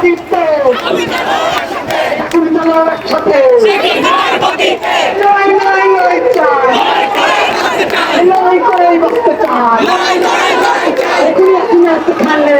আদিত্য। তুমি চলো একসাথে। লড়াই লড়াই লড়াই চাই। লড়াই করেই বসতে চাই। এখনই এখনই আসতে খালে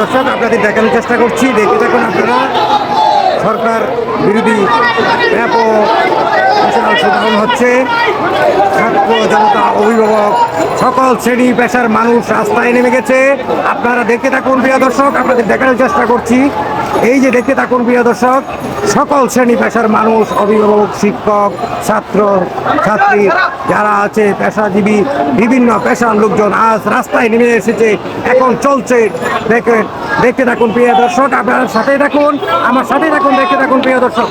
দর্শক আপনাদের দেখানোর চেষ্টা করছি। দেখতে থাকুন আপনারা। সরকার বিরোধী ব্যাপক হচ্ছে। ছাত্র জনতা, অভিভাবক, সকল শ্রেণি পেশার মানুষ রাস্তায় নেমে গেছে। আপনারা দেখতে থাকুন, প্রিয় দর্শক, আপনাদের দেখানোর চেষ্টা করছি। এই যে দেখতে থাকুন, প্রিয় দর্শক, সকল শ্রেণি পেশার মানুষ, অভিভাবক, শিক্ষক, ছাত্র, ছাত্রী, যারা আছে, পেশাজীবী, বিভিন্ন পেশার লোকজন আজ রাস্তায় নেমে এসেছে। এখন চলছে দেখেন দেখতে থাকুন প্রিয় দর্শক আপনার সাথে থাকুন আমার সাথে থাকুন দেখতে থাকুন প্রিয় দর্শক।